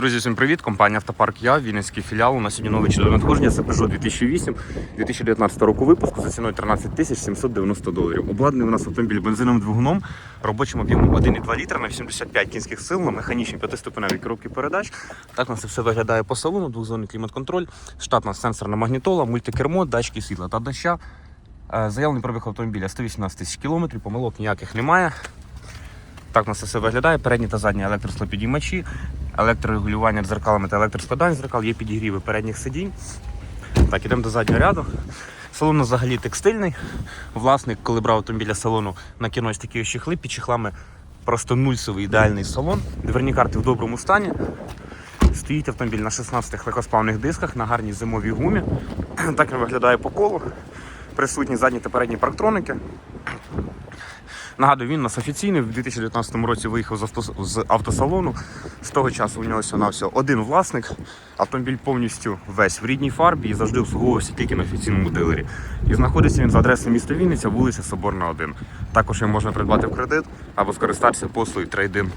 Друзі, всім привіт! Компанія Автопарк Я, Вінницький філіал. У нас сьогодні новий чудове надходження. Це Peugeot 2008 2019 року випуску за ціною 13 тисяч 790 доларів. Обладнаний у нас автомобіль бензиновим двигуном, робочим об'ємом 1,2 літра на 85 кінських сил на механічній п'ятиступеневій коробці передач. Так у нас все виглядає по салону, двохзонний клімат-контроль, штатна сенсорна магнітола, мультикермо, датчики світла та доща. Е, Заявлений пробіг автомобіля 118 тисяч кілометрів, помилок ніяких немає. Так у нас все виглядає. Передні та задні електрослопідіймачі, електрорегулювання дзеркалами та електроскладання дзеркал, є підігріви передніх сидінь. Так, ідемо до заднього ряду. Салон взагалі текстильний. Власник, коли брав автомобіля салону, накинув ось такі чехли, під чехлами просто нульсовий ідеальний салон. Дверні карти в доброму стані. Стоїть автомобіль на 16 легкосплавних дисках на гарній зимовій гумі. Так він виглядає по колу. Присутні задні та передні парктроники. Нагадую, він у нас офіційний. В 2019 році виїхав з автосалону. З того часу у нього на всього один власник. Автомобіль повністю весь в рідній фарбі і завжди обслуговувався тільки на офіційному дилері. І знаходиться він за адресою міста Вінниця, вулиця Соборна, 1. Також його можна придбати в кредит або скористатися послугою трейдин.